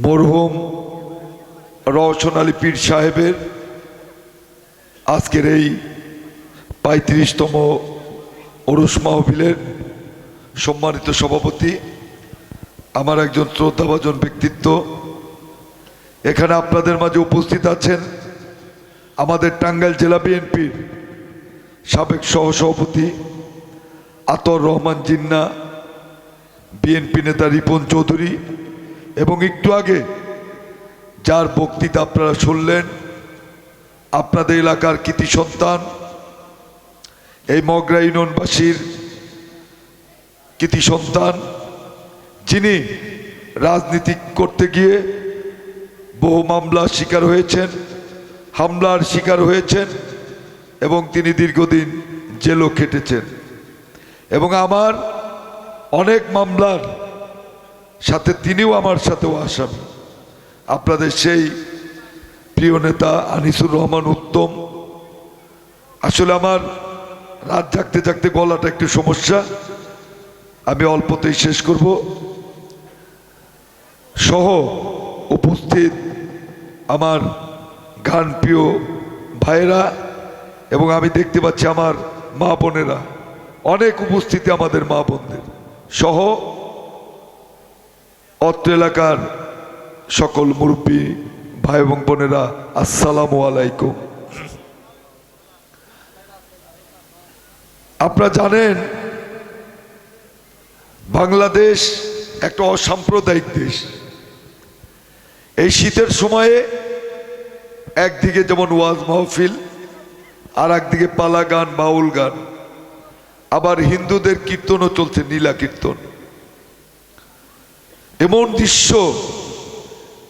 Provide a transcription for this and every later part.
মরহুম রওশন আলী পীর সাহেবের আজকের এই পঁয়ত্রিশতম ওরস মাহফিলের সম্মানিত সভাপতি, আমার একজন শ্রদ্ধাভাজন ব্যক্তিত্ব। এখানে আপনাদের মাঝে উপস্থিত আছেন আমাদের টাঙ্গাইল জেলা বিএনপির সাবেক সহসভাপতি আতর রহমান জিন্না, বিএনপি নেতা রিপন চৌধুরী এবং একটু আগে যার বক্তৃতা আপনারা শুনলেন, আপনাদের এলাকার কৃতি সন্তান, এই মগরা ইউনিয়নবাসীর কৃতি সন্তান, যিনি রাজনীতি করতে গিয়ে বহু মামলার শিকার হয়েছেন, হামলার শিকার হয়েছেন, এবং তিনি দীর্ঘদিন জেলও খেটেছেন। এবং আমার অনেক মামলার সাথে তিনিও আমার সাথেও আসামি আপনাদের সেই প্রিয় নেতা আনিসুর রহমান উত্তম। আসলে আমার রাত জাগতে জাগতে গলাটা একটু সমস্যা। আমি অল্পতেই শেষ করব। সহ উপস্থিত আমার গান প্রিয় ভাইয়েরা এবং আমি দেখতে পাচ্ছি আমার মা বোনেরা। অনেক উপস্থিতি আমাদের মা বোনদের। সহ অত্র এলাকার সকল মুরব্বী, ভাই এবং বোনেরা, আসসালামু আলাইকুম। আপনারা জানেন, বাংলাদেশ একটা অসাম্প্রদায়িক দেশ। এই শীতের সময়ে একদিকে যেমন ওয়াজ মাহফিল আর একদিকে পালা গান বাউল গান। আবার হিন্দুদের কীর্তনও চলছে, নীলা কীর্তন। এমন দৃশ্য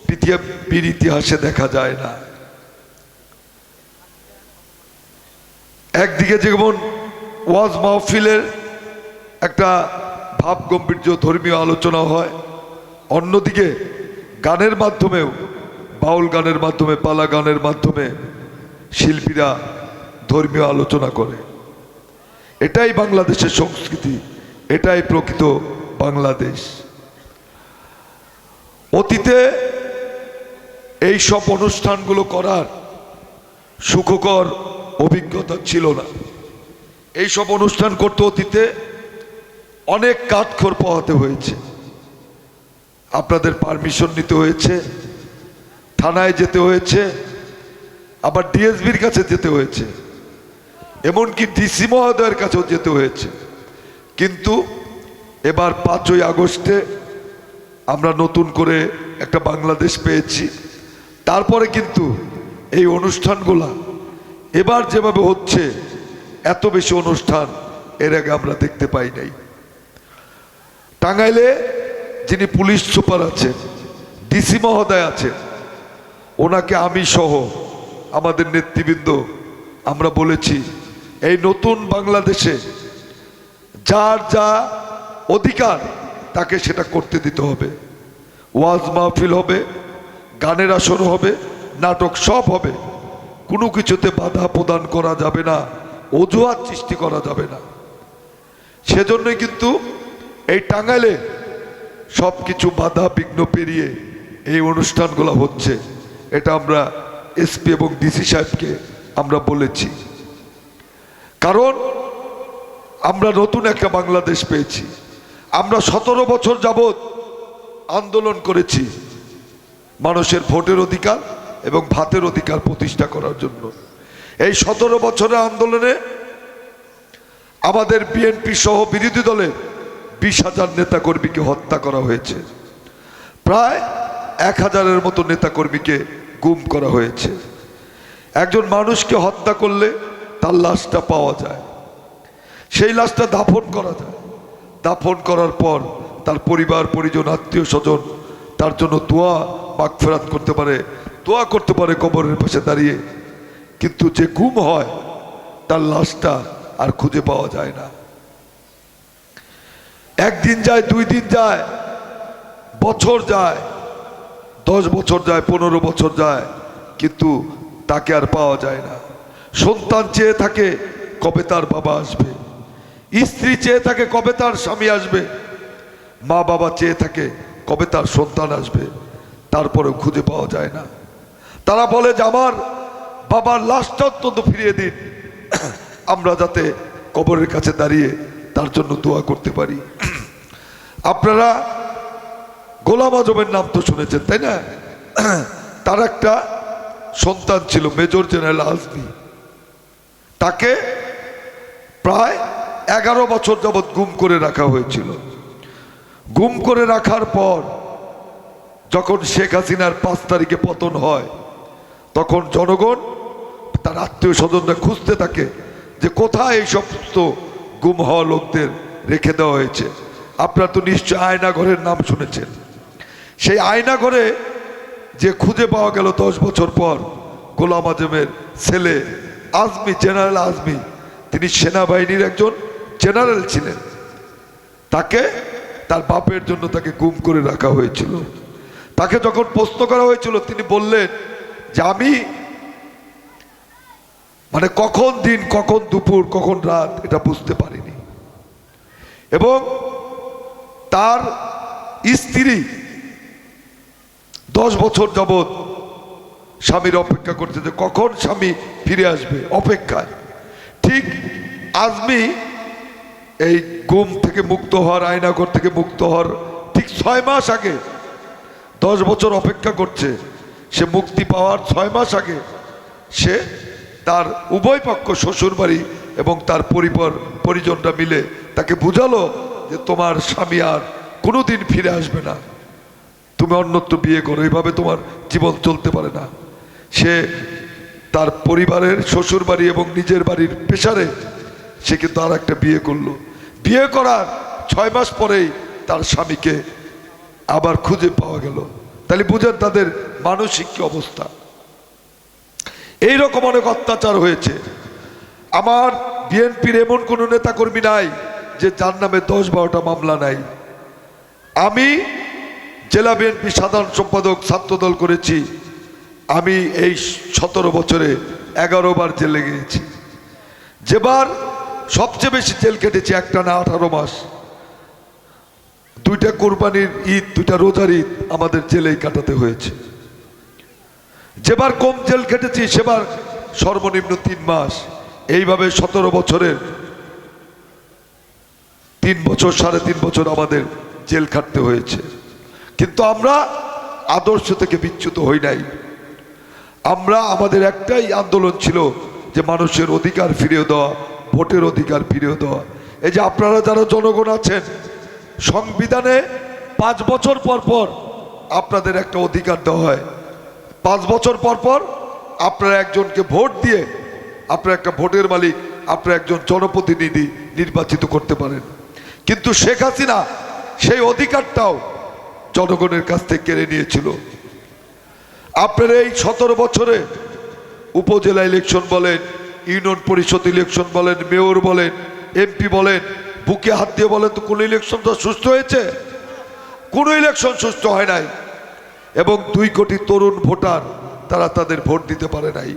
পৃথিবীর ইতিহাসে দেখা যায় না। একদিকে যেমন ওয়াজ মাহফিলের একটা ভাব গম্ভীর্য ধর্মীয় আলোচনা হয়, অন্যদিকে গানের মাধ্যমেও, বাউল গানের মাধ্যমে, পালা গানের মাধ্যমে শিল্পীরা ধর্মীয় আলোচনা করে। এটাই বাংলাদেশের সংস্কৃতি, এটাই প্রকৃত বাংলাদেশ। অতীতে এই সব অনুষ্ঠানগুলো করার সুখকর অভিজ্ঞতা ছিল না। এই সব অনুষ্ঠান করতে অতীতে অনেক কাঠখড় পোহাতে হয়েছে। আপনাদের পারমিশন নিতে হয়েছে, থানায় যেতে হয়েছে, আবার ডিএসবির কাছে যেতে হয়েছে, এমনকি ডিসি মহোদয়ের কাছেও যেতে হয়েছে। কিন্তু এবার পাঁচই আগস্টে আমরা নতুন করে একটা বাংলাদেশ পেয়েছি। তারপরে কিন্তু এই অনুষ্ঠানগুলা এবার যেভাবে হচ্ছে, এত বেশি অনুষ্ঠান এর আগে আমরা দেখতে পাই নাই। টাঙ্গাইলে যিনি পুলিশ সুপার আছেন, ডিসি মহোদয় আছেন, ওনাকে আমি সহ আমাদের নেতৃবৃন্দ আমরা বলেছি, এই নতুন বাংলাদেশে যার যা অধিকার তাকে সেটা করতে দিতে হবে। ওয়াজ মাহফিল হবে, গানের আসর হবে, নাটক সব হবে। কোনো কিছুতে বাধা প্রদান করা যাবে না, অজুহাত সৃষ্টি করা যাবে না। সেজন্যই কিন্তু এই টাঙ্গাইলে সব কিছু বাধা বিঘ্ন পেরিয়ে এই অনুষ্ঠানগুলো হচ্ছে। এটা আমরা এসপি এবং ডিসি সাহেবকে আমরা বলেছি। কারণ আমরা নতুন একটা বাংলাদেশ পেয়েছি। আমরা সতেরো বছর যাবৎ আন্দোলন করেছি মানুষের ভোটের অধিকার এবং ভাতের অধিকার প্রতিষ্ঠা করার জন্য। এই সতেরো বছরের আন্দোলনে আমাদের বিএনপি সহ বিরোধী দলে বিশ হাজার নেতাকর্মীকে হত্যা করা হয়েছে। প্রায় এক হাজারের মতো নেতাকর্মীকে গুম করা হয়েছে। একজন মানুষকে হত্যা করলে তার লাশটা পাওয়া যায়। সেই লাশটা দাফন করা যায়। দাফন করার পর তার পরিবার, পরিজন, আত্মীয় স্বজন তার জন্য দোয়া বাকফেরাত করতে পারে, দোয়া করতে পারে কবরের পাশে দাঁড়িয়ে। কিন্তু যে গুম হয়, তার লাশটা আর খুঁজে পাওয়া যায় না। একদিন যায়, দুই দিন যায়, বছর যায়, দশ বছর যায়, পনেরো বছর যায়, কিন্তু তাকে আর পাওয়া যায় না। সন্তান চেয়ে থাকে কবে তার বাবা আসবে। স্ত্রী চেয়ে থাকে কবে তার স্বামী আসবে? মা বাবা চেয়ে থাকে কবে তার সন্তান আসবে? তারপরেও খুঁজে পাওয়া যায় না। তারা বলে যে, আমার বাবার লাশটা অত্যন্ত ফিরিয়ে দিন। আমরা যাতে কবরের কাছে দাঁড়িয়ে তার জন্য দোয়া করতে পারি। আপনারা গোলাম আজমের নাম তো শুনেছেন, তাই না? তার একটা সন্তান ছিল, মেজর জেনারেল আজমি। তাকে প্রায় এগারো বছর যাবৎ গুম করে রাখা হয়েছিল। গুম করে রাখার পর যখন শেখ হাসিনার পাঁচ তারিখে পতন হয়, তখন জনগণ, তার আত্মীয় স্বজনরা খুঁজতে থাকে যে কোথায় এই সমস্ত গুম হওয়া লোকদের রেখে দেওয়া হয়েছে। আপনারা তো নিশ্চয় আয়নাঘরের নাম শুনেছেন। সেই আয়নাঘরে যে খুঁজে পাওয়া গেল দশ বছর পর গোলাম আজমের ছেলে, আজমি, জেনারেল আজমি, তিনি সেনাবাহিনীর একজন জেনারেল ছিলেন। তাকে তার বাপের জন্য তাকে গুম করে রাখা হয়েছিল। তাকে যখন প্রশ্ন করা হয়েছিল, তিনি বললেন যে, আমি মানে কখন দিন, কখন দুপুর, কখন রাত, এটা বুঝতে পারিনি। এবং তার স্ত্রী দশ বছর যাবৎ স্বামীর অপেক্ষা করছে যে, কখন স্বামী ফিরে আসবে? অপেক্ষায়। ঠিক আজমি এই গুম থেকে মুক্ত হওয়ার আয়নাগর থেকে মুক্ত হওয়ার ঠিক ছয় মাস আগে, দশ বছর অপেক্ষা করছে, সে মুক্তি পাওয়ার ছয় মাস আগে সে তার উভয় পক্ষ শ্বশুর বাড়ি এবং তার পরিবার, পরিজনরা মিলে তাকে বুঝালো যে তোমার স্বামী আর কোনোদিন ফিরে আসবে না। তুমি অন্যত্র বিয়ে করো, এইভাবে তোমার জীবন চলতে পারে না। সে তার পরিবারের শ্বশুর বাড়ি এবং নিজের বাড়ির পেশারে সে কিন্তু আর একটা বিয়ে করল। বিয়ে করার ছয় মাস পরেই তার স্বামীকে আবার খুঁজে পাওয়া গেল। তাহলে বুঝেন তাদের মানসিক কি অবস্থা। এই রকম অনেক অত্যাচার হয়েছে। আমার বিএনপির এমন কোনো নেতাকর্মী নাই যে যার নামে দশ বারোটা মামলা নাই। আমি জেলা বিএনপি সাধারণ সম্পাদক ছাত্রদল করেছি। আমি এই সতেরো বছরে এগারো বার জেলে গিয়েছি। যেবার সবচেয়ে বেশি জেল কেটেছি একটা না আঠারো মাস। দুইটা কোরবানির ঈদ, দুইটা রোজার ঈদ আমাদের জেলেই কাটাতে হয়েছে। যেবার কম জেল কেটেছি, সেবার সর্বনিম্ন তিন মাস। এইভাবে সতেরো বছরের তিন বছর, সাড়ে তিন বছর আমাদের জেল খাটতে হয়েছে। কিন্তু আমরা আদর্শ থেকে বিচ্যুত হই নাই। আমরা, আমাদের একটাই আন্দোলন ছিল যে মানুষের অধিকার ফিরিয়ে দেওয়া। ভোটের অধিকার ফিরিয়ে দেওয়া এই যে আপনারা যারা জনগণ আছেন, সংবিধানে পাঁচ বছর পর পর আপনাদের একটা অধিকার দেওয়া হয়। পাঁচ বছর পর পর আপনারা একজনকে ভোট দিয়ে আপনার একটা ভোটের মালিক, আপনার একজন জনপ্রতিনিধি নির্বাচিত করতে পারেন। কিন্তু শেখ হাসিনা সেই অধিকারটাও জনগণের কাছ থেকে কেড়ে নিয়েছিল। আপনার এই সতেরো বছরে উপজেলা ইলেকশন বলেন ইউনিয়ন পরিষদ ইলেকশন বলেন, মেয়র বলেন, এমপি বলেন, বুকে হাত দিয়ে বলেন তো কোনো ইলেকশন তো সুস্থ হয়েছে? কোনো ইলেকশন সুস্থ হয় নাই। এবং দুই কোটি তরুণ ভোটার তারা তাদের ভোট দিতে পারে নাই।